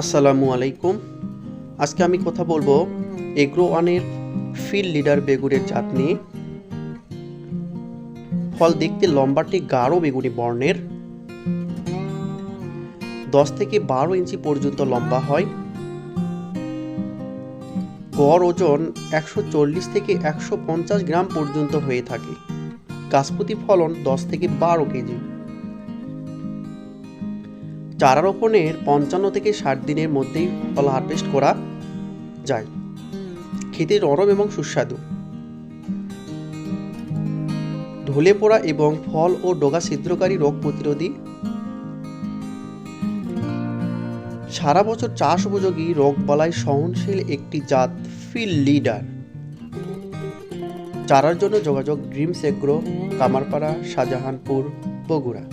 আসসালামু আলাইকুম। আজকে আমি কথা বলব এগ্রো ওয়ানের ফিল্ড লিডার বেগুনের জাত নিয়ে ফল দেখতে লম্বাটি গাঢ় বেগুনি বর্ণের। দশ থেকে বারো ইঞ্চি পর্যন্ত লম্বা হয়। গড় ওজন একশো চল্লিশ থেকে একশো পঞ্চাশ গ্রাম পর্যন্ত হয়ে থাকে। গাছপ্রতি ফলন দশ থেকে বারো কেজি। চারা রোপণের পঞ্চান্ন থেকে ষাট দিনের মধ্যেই ফল হারভেস্ট করা যায়। খেতে নরম এবং সুস্বাদু। ঢলে পড়া এবং ফল ও ডগা ছিদ্রকারী রোগ প্রতিরোধী সারা বছর চাষ উপযোগী রোগ বালাই সহনশীল একটি জাত ফিল লিডার। চারার জন্য যোগাযোগ ড্রিমস এগ্রো, কামারপাড়া, শাহজাহানপুর, বগুড়া।